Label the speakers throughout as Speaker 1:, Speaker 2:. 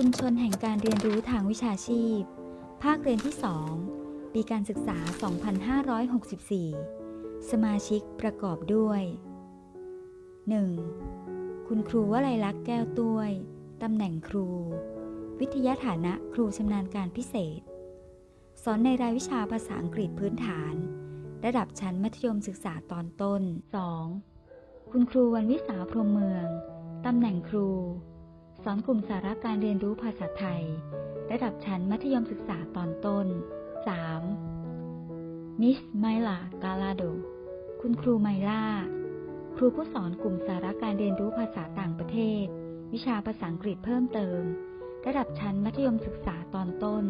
Speaker 1: ชุมชนแห่งการเรียนรู้ทางวิชาชีพ ภาคเรียนที่ 2 ปีการศึกษา 2564 สมาชิกประกอบด้วย 1. คุณครูวลัยลักษณ์แก้วต้วย ตำแหน่งครู วิทยาฐานะครูชำนาญการพิเศษ สอนในรายวิชาภาษาอังกฤษพื้นฐาน ระดับชั้นมัธยมศึกษาตอนต้น 2. คุณครูวันวิสาพรหมเมือง ตำแหน่งครู สอนกลุ่มสาระการเรียนรู้ภาษาไทย ระดับชั้นมัธยมศึกษาตอนต้น 3. มิสไมลากาลาโด คุณครูไมล่า ครูผู้สอนกลุ่มสาระการเรียนรู้ภาษาต่างประเทศ วิชาภาษาอังกฤษเพิ่มเติม ระดับชั้นมัธยมศึกษาตอนต้น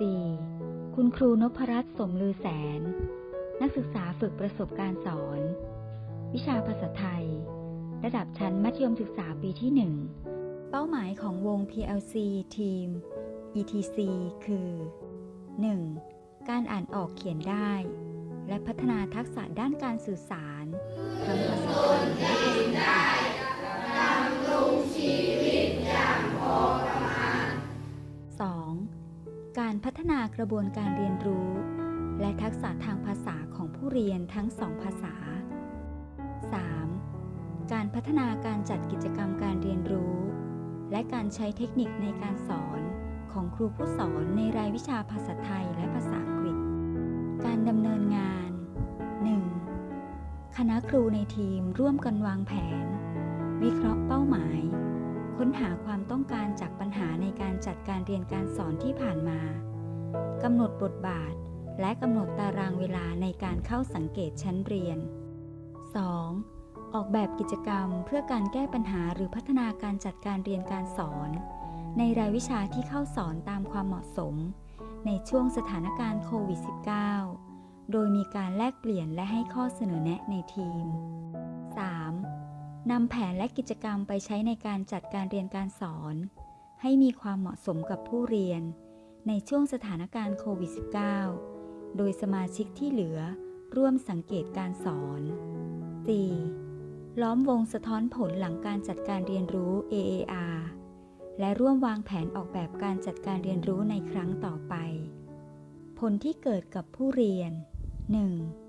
Speaker 1: 4. คุณครูนพรัตน์สมลือแสน นักศึกษาฝึกประสบการณ์สอน วิชาภาษาไทย ระดับชั้นมัธยมศึกษาปีที่ 1 เป้าหมายของวง PLC ทีม ETC คือ 1. การอ่านออกเขียนได้ และพัฒนาทักษะด้านการสื่อสารทั้งภาษาไทยและภาษาอังกฤษ 2. การพัฒนากระบวนการเรียนรู้ และทักษะทางภาษาของผู้เรียนทั้งสองภาษา 3. การพัฒนาการจัดกิจกรรมการเรียนรู้ และการใช้เทคนิคในการสอนของครูผู้สอนในรายวิชาภาษาไทยและภาษาอังกฤษ การดำเนินงาน 1. คณะครูในทีมร่วมกันวางแผน วิเคราะห์เป้าหมาย ค้นหาความต้องการจากปัญหาในการจัดการเรียนการสอนที่ผ่านมากำหนดบทบาท และกำหนดตารางเวลาในการเข้าสังเกตชั้นเรียน 2. ออกแบบกิจกรรมเพื่อการแก้ปัญหาหรือพัฒนาการจัดการเรียนการสอน ในรายวิชาที่เข้าสอนตามความเหมาะสม ในช่วงสถานการณ์โควิด -19 โดยมีการแลกเปลี่ยนและให้ข้อเสนอแนะในทีม 3. นำแผนและกิจกรรมไปใช้ในการจัดการเรียนการสอน ให้มีความเหมาะสมกับผู้เรียน ในช่วงสถานการณ์โควิด -19 โดยสมาชิกที่เหลือร่วมสังเกตการสอน 4. ล้อมวงสะท้อนผลหลังการจัดการเรียนรู้ AAR และร่วมวางแผนออกแบบการจัดการเรียนรู้ในครั้งต่อไป ผลที่เกิดกับผู้เรียน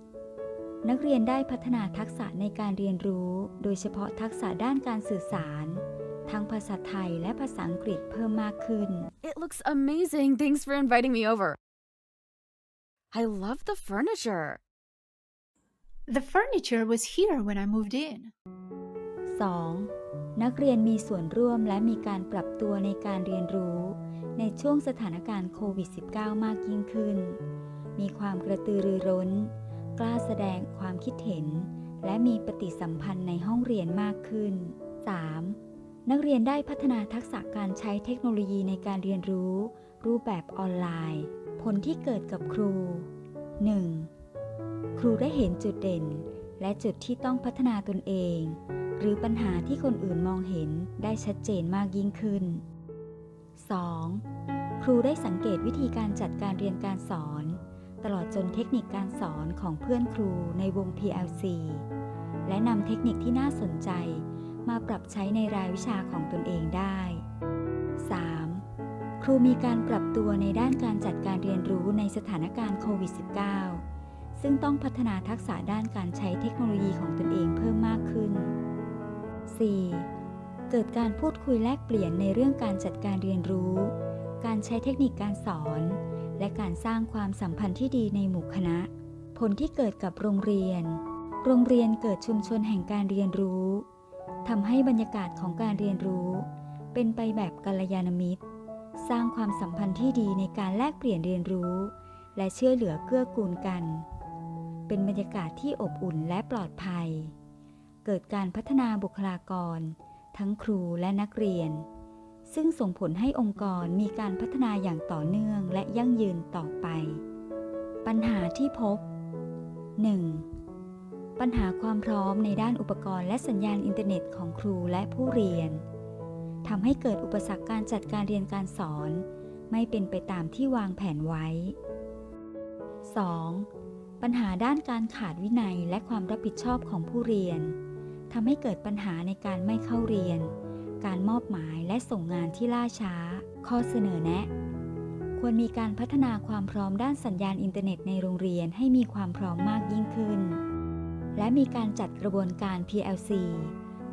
Speaker 1: 1. นักเรียนได้พัฒนาทักษะในการเรียนรู้ โดยเฉพาะทักษะด้านการสื่อสาร ทั้งภาษาไทยและภาษาอังกฤษเพิ่มมากขึ้น
Speaker 2: It looks amazing. Thanks for inviting me over. I love the furniture.
Speaker 3: The furniture was here when I moved in.
Speaker 1: 2. นักเรียนมีส่วนร่วมและมีการปรับตัวในการเรียนรู้ ในช่วงสถานการณ์โควิด -19 มากยิ่งขึ้น มีความกระตือรือร้น กล้าแสดงความคิดเห็น และมีปฏิสัมพันธ์ในห้องเรียนมากขึ้น 3. นักเรียนได้พัฒนาทักษะการใช้เทคโนโลยีในการเรียนรู้ รูปแบบออนไลน์ ผลที่เกิดกับครู 1. ครูได้เห็นจุดเด่น และจุดที่ต้องพัฒนาตนเอง หรือปัญหาที่คนอื่นมองเห็นได้ชัดเจนมากยิ่งขึ้น 2. ครูได้สังเกตวิธีการจัดการเรียนการสอน ตลอดจนเทคนิคการสอนของเพื่อนครูในวง PLC และนำเทคนิคที่น่าสนใจมาปรับใช้ในรายวิชาของตนเองได้ 3. ครูมีการปรับตัวในด้านการจัดการเรียนรู้ในสถานการณ์โควิด -19 ซึ่งต้องพัฒนาทักษะด้านการใช้เทคโนโลยีของตนเองเพิ่มมากขึ้น 4. เกิดการพูดคุยแลกเปลี่ยนในเรื่องการจัดการเรียนรู้ การใช้เทคนิคการสอน และการสร้างความสัมพันธ์ที่ดีในหมู่คณะ ผลที่เกิดกับโรงเรียน โรงเรียนเกิดชุมชนแห่งการเรียนรู้ทำให้บรรยากาศของการเรียนรู้ เป็นไปแบบกัลยาณมิตร สร้างความสัมพันธ์ที่ดีในการแลกเปลี่ยนเรียนรู้ และเชื่อเหลือเกื้อกูลกัน เป็นบรรยากาศที่อบอุ่นและปลอดภัย เกิดการพัฒนาบุคลากร ทั้งครูและนักเรียน ซึ่งส่งผลให้องค์กรมีการพัฒนาอย่างต่อเนื่องและยั่งยืนต่อไป ปัญหาที่พบ 1. ปัญหาความพร้อมในด้านอุปกรณ์และสัญญาณอินเทอร์เน็ตของครูและผู้เรียนทำให้เกิดอุปสรรคการจัดการเรียนการสอน ไม่เป็นไปตามที่วางแผนไว้ 2. ปัญหาด้านการขาดวินัยและความรับผิดชอบของผู้เรียนทำให้เกิดปัญหาในการไม่เข้าเรียน การมอบหมายและส่งงานที่ล่าช้า ข้อเสนอแนะ ควรมีการพัฒนาความพร้อมด้านสัญญาณอินเทอร์เน็ตในโรงเรียนให้มีความพร้อมมากยิ่งขึ้น และมีการจัดกระบวนการ PLC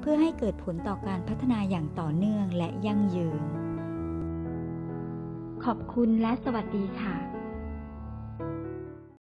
Speaker 1: เพื่อให้เกิดผลต่อการพัฒนาอย่างต่อเนื่องและยั่งยืน ขอบคุณและสวัสดีค่ะ